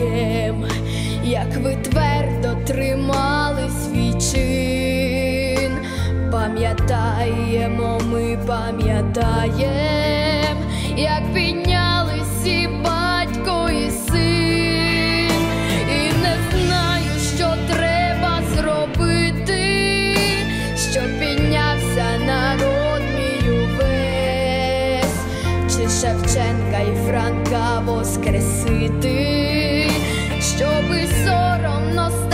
пам'ятаєм, як ви твердо тримали свій чин. Пам'ятаємо, ми пам'ятаєм, як піднялись і батько і син. І не знаю, що треба зробити, щоб піднявся народ мій увесь, чи Шевченка і Франка воскресити, щоби соромно.